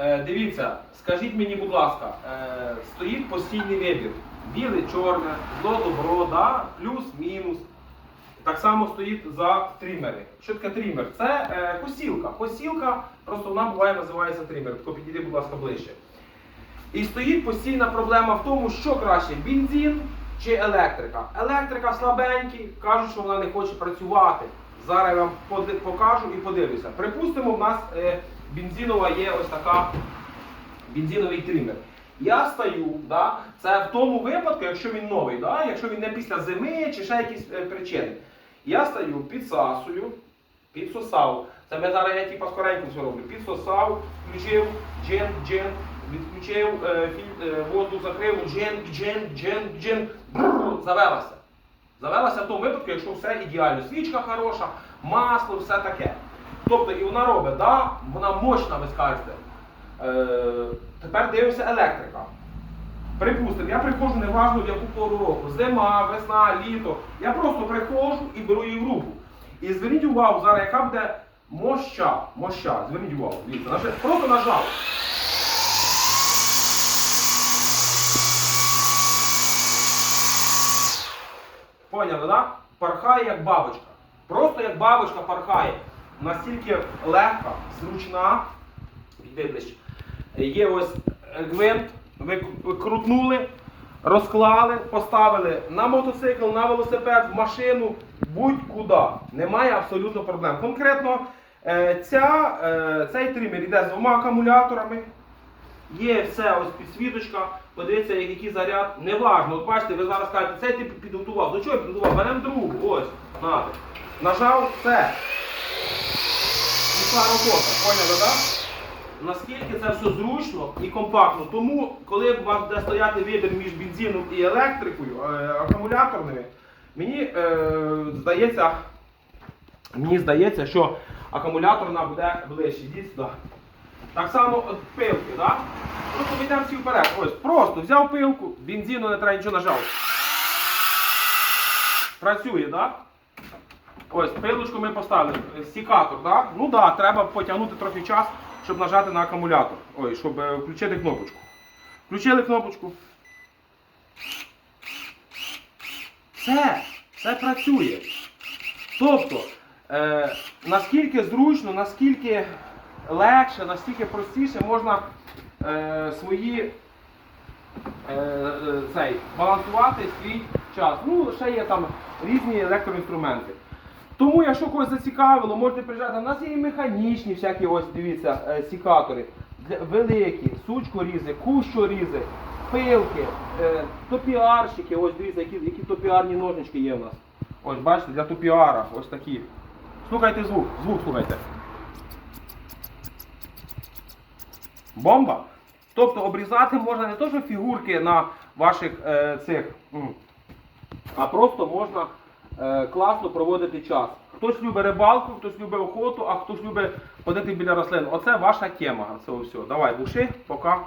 Е, дивіться, скажіть мені, будь ласка, е, стоїть постійний вибір. Біле, чорне, зло, добро, да? плюс, мінус. Так само стоїть за трімери. Що таке трімер? Це е, косілка. Косілка, просто вона буває називається трімер. Тако підійди, будь ласка, ближче. І стоїть постійна проблема в тому, що краще бензин чи електрика. Електрика слабенькі, кажуть, що вона не хоче працювати. Зараз я вам покажу і подивлюся. Припустимо, в нас е, бензинова є ось така бензиновий тример. Я стою, да, це в тому випадку, якщо він новий, да, якщо він не після зими чи ще якісь е, причини. Я стою, підсасую, підсосав. Це ми зараз я типа скоренько все роблю. Підсосав, включив джин, джин, відключив е, філь, е, воздух, закрив, джин, джин, джин, джин, бррр, завелася. Завелася в тому випадку, якщо все ідеально. Свічка хороша, масло, все таке. Тобто і вона робить, да, вона мощна, ви скажете. Е, тепер дивимося електрика. Припустимо, я приходжу неважно в яку пору року. Зима, весна, літо. Я просто приходжу і беру її в руку. І зверніть увагу, зараз яка буде моща. Моща. Зверніть увагу. Дивіться, просто нажав. Поняли, да? Пархає як бабочка. Просто як бабочка пархає. Настільки легка, зручна. Йди ближче. Є ось гвинт, ви ви крутнули, розклали, поставили на мотоцикл, на велосипед, в машину, будь-куди. Немає абсолютно проблем. Конкретно е, ця, е, цей тример йде з двома акумуляторами. Є все, ось підсвіточка, подивіться, який заряд. Неважно, от бачите, ви зараз кажете, цей ти підготував. До чого я підготував? Беремо другу, ось, нате. Нажав, все. Пішла робота, поняли, так? Наскільки це все зручно і компактно. Тому, коли у вас буде стояти вибір між бензином і електрикою, е, акумуляторними, мені е, здається, мені здається, що акумуляторна буде ближче. Йдіть сюди. Так само от пилки, да? Просто ми йдемо всі вперед. Ось, просто взяв пилку, бензину не треба нічого нажав. Працює, так? Да? Ось, пилочку ми поставили. Сікатор, да? Ну да, треба потягнути трохи час, щоб нажати на акумулятор. Ой, щоб е, включити кнопочку. Включили кнопочку. Все, все працює. Тобто, е, наскільки зручно, наскільки легше, настільки простіше можна е, свої е, е, цей, балансувати свій час. Ну, ще є там різні електроінструменти. Тому, якщо когось зацікавило, можете приїжджати. У нас є і механічні всякі, ось дивіться, е, сікатори. Великі, сучкорізи, кущорізи, пилки, е, топіарщики, ось дивіться, які, які топіарні ножнички є у нас. Ось бачите, для топіара, ось такі. Слухайте звук, звук слухайте. Бомба. Тобто обрізати можна не то, що фігурки на ваших е, цих, а просто можна е, класно проводити час. Хтось любить рибалку, хтось любить охоту, а хтось любить ходити біля рослин. Оце ваша тема. Це все. Давай, души, пока.